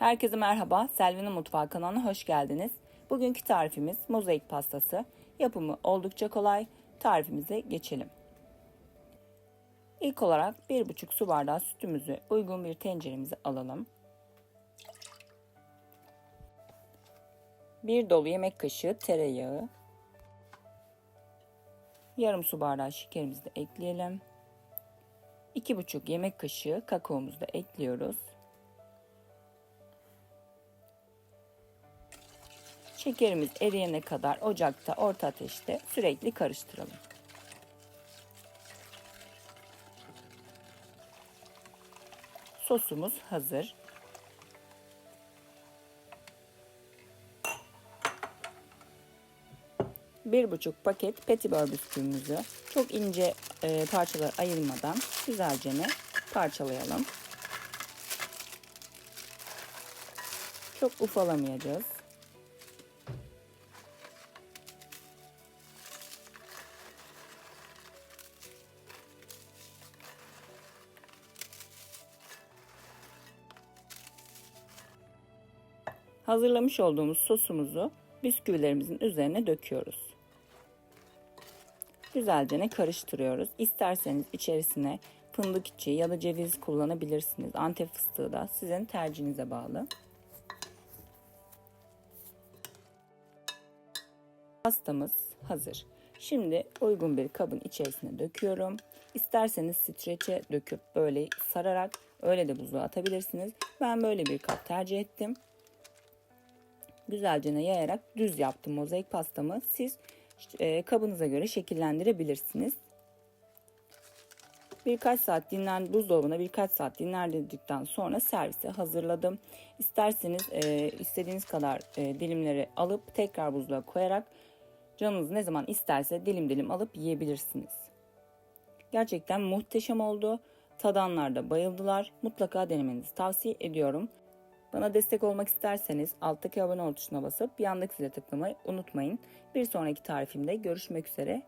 Herkese merhaba, Selvi'nin Mutfağı kanalına hoş geldiniz. Bugünkü tarifimiz mozaik pastası. Yapımı oldukça kolay. Tarifimize geçelim. İlk olarak 1,5 su bardağı sütümüzü uygun bir tenceremize alalım. 1 dolu yemek kaşığı tereyağı, yarım su bardağı şekerimizi de ekleyelim. 2,5 yemek kaşığı kakaomuzu da ekliyoruz. Şekerimiz eriyene kadar ocakta orta ateşte sürekli karıştıralım. Sosumuz hazır. Bir buçuk paket petibör bisküvimizi çok ince e, parçalar ayırmadan güzelce parçalayalım. Çok ufalamayacağız. Hazırlamış olduğumuz sosumuzu bisküvilerimizin üzerine döküyoruz. Güzelce karıştırıyoruz. İsterseniz içerisine fındık içi ya da ceviz kullanabilirsiniz. Antep fıstığı da sizin tercihinize bağlı. Pastamız hazır. Şimdi uygun bir kabın içerisine döküyorum. İsterseniz streçe döküp böyle sararak öyle de buzluğa atabilirsiniz. Ben böyle bir kap tercih ettim güzelce yayarak düz yaptım mozaik pastamı. Siz e, kabınıza göre şekillendirebilirsiniz. Birkaç saat dinlen buzdolabına birkaç saat dinlendirdikten sonra servise hazırladım. İsterseniz e, istediğiniz kadar e, dilimleri alıp tekrar buzluğa koyarak canınız ne zaman isterse dilim dilim alıp yiyebilirsiniz. Gerçekten muhteşem oldu. Tadanlar da bayıldılar. Mutlaka denemenizi tavsiye ediyorum. Bana destek olmak isterseniz alttaki abone ol tuşuna basıp yandaki zile tıklamayı unutmayın. Bir sonraki tarifimde görüşmek üzere.